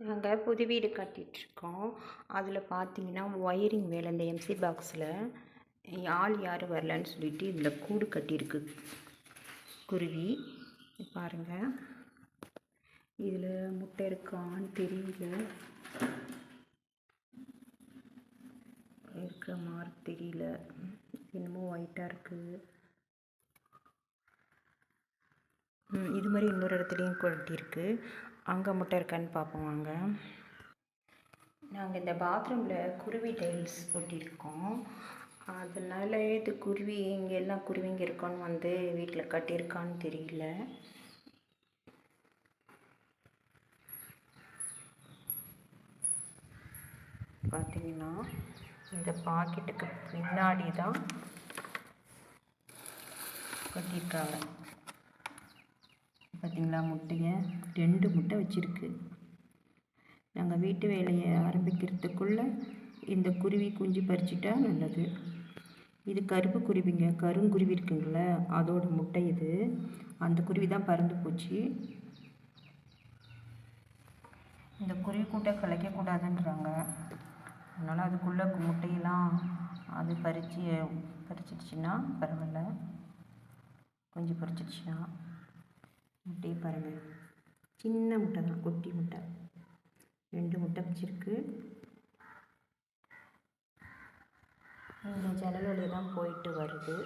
நாங்கள் புது வீடு கட்டிகிட்ருக்கோம் அதில் பார்த்தீங்கன்னா ஒயரிங் வேலை இந்த எம்சி பாக்ஸில் ஆள் யாரும் வரலன்னு சொல்லிட்டு இதில் கூடு கட்டியிருக்கு. குருவி பாருங்கள் இதில் முட்டை இருக்கான்னு தெரியல. இருக்கிற மாதிரி தெரியல. என்னமோ ஒயிட்டாக இருக்குது இது மாதிரி இன்னொரு இடத்துலையும் கொட்டியிருக்கு அங்கே முட்டை இருக்கான்னு பார்ப்போம் வாங்க. நாங்கள் இந்த பாத்ரூமில் குருவி டைல்ஸ் ஒட்டியிருக்கோம். அதனால இது குருவி இங்கே எல்லாம் குருவிங்க இருக்கோன்னு வந்து வீட்டில் கட்டியிருக்கான்னு தெரியல. பார்த்தீங்கன்னா இந்த பாக்கெட்டுக்கு பின்னாடி தான் கட்டியிருக்காங்க. பார்த்தீங்களா முட்டையை? ரெண்டு முட்டை வச்சுருக்கு. நாங்கள் வீட்டு வேலையை ஆரம்பிக்கிறதுக்குள்ளே இந்த குருவி குஞ்சு பறிச்சிட்டா நல்லது. இது கருப்பு குருவிங்க. கருங்குருவி இருக்குங்கள அதோட முட்டை இது. அந்த குருவி தான் பறந்து போச்சு. இந்த குருவி கூட்டை கலைக்கக்கூடாதுன்றாங்க அதனால் அதுக்குள்ளே முட்டையெல்லாம் அது பறித்து பறிச்சிடுச்சுன்னா பரவாயில்ல. குஞ்சு பறிச்சிடுச்சுன்னா. முட்டையை பாருங்கள் சின்ன முட்டை தான் குட்டி முட்டை. ரெண்டு முட்டை வச்சுருக்கு. இந்த ஜன்னல் வழியாக தான் போயிட்டு வருது.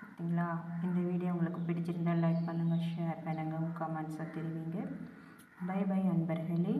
பார்த்தீங்களா? இந்த வீடியோ உங்களுக்கு பிடிச்சிருந்தால் லைக் பண்ணுங்கள் ஷேர் பண்ணுங்கள் கமெண்ட்ஸாக கமெண்ட்ஸை தெரிவிங்க. பை பை அன்பர்களே.